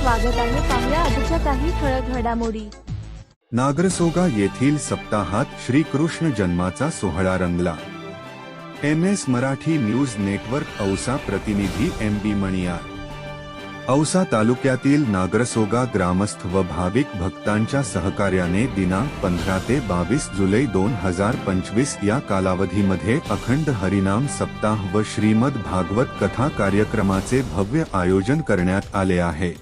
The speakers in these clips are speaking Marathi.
स्वागत आहे पाहुया आजच्या काही ठळक घडामोडी. नागरसोगा येथील सप्ताहात श्रीकृष्ण जन्माचा सोहळा रंगला. M S Marathi news network Ausa प्रतिनिधी एम बी मणियार औसा तालुक्यातील नागरसोगा ग्रामस्थ व भाविक भक्तांच्या सहकार्याने दिनांक पंधरा ते बावीस जुलै दोन हजार पंचवीस या कालावधीमध्ये अखंड हरिनाम सप्ताह व श्रीमद भागवत कथा कार्यक्रमाचे भव्य आयोजन करण्यात आले आहे.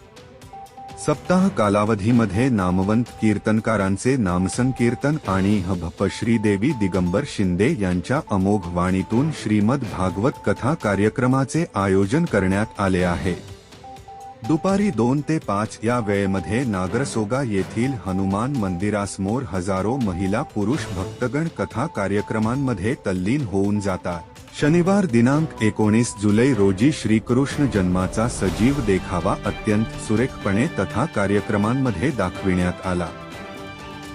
सप्ताह कालावधीमध्ये नामवंत कीर्तनकारांचे नामसंकीर्तन आणि हभप श्रीदेवी दिगंबर शिंदे यांच्या अमोघ वाणीतून श्रीमद भागवत कथा कार्यक्रमाचे आयोजन करण्यात आले आहे. दुपारी दोन ते पाच या वेळेमध्ये नागरसोगा येथील हनुमान मंदिरासमोर हजारो महिला पुरुष भक्तगण कथा कार्यक्रमांमध्ये तल्लीन होऊन जातात. शनिवार दिनांक एकोणीस जुलै रोजी श्रीकृष्ण जन्माचा सजीव देखावा अत्यंत सुरेखपणे तथा कार्यक्रमांमध्ये दाखविण्यात आला.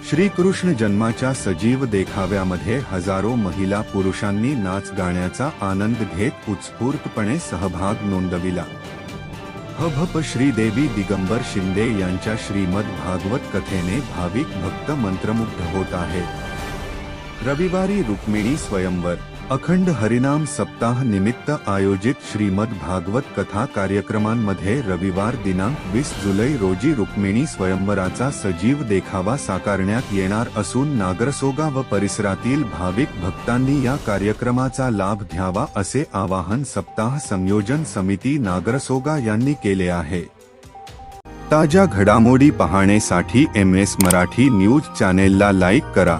श्रीकृष्ण जन्माच्या सजीव देखाव्यामध्ये हजारो महिला पुरुषांनी नाच गाण्याचा आनंद घेत उत्स्फूर्तपणे सहभाग नोंदविला. हभप श्रीदेवी दिगंबर शिंदे यांच्या श्रीमद भागवत कथेने भाविक भक्त मंत्रमुग्ध होत आहेत. रविवारी रुक्मिणी स्वयंवर अखंड हरिनाम सप्ताह निमित्त आयोजित श्रीमद भागवत कथा कार्यक्रमांमध्ये रविवार दिनांक वीस जुलै रोजी रुक्मिणी स्वयंवराचा सजीव देखावा साकारण्यात येणार असून नागरसोगा व परिसरातील भाविक भक्तांनी या कार्यक्रमाचा लाभ घ्यावा असे आवाहन सप्ताह संयोजन समिती नागरसोगा यांनी केले आहे. ताज्या घडामोडी पाहण्यासाठी एम एस मराठी न्यूज चॅनेलला लाईक करा.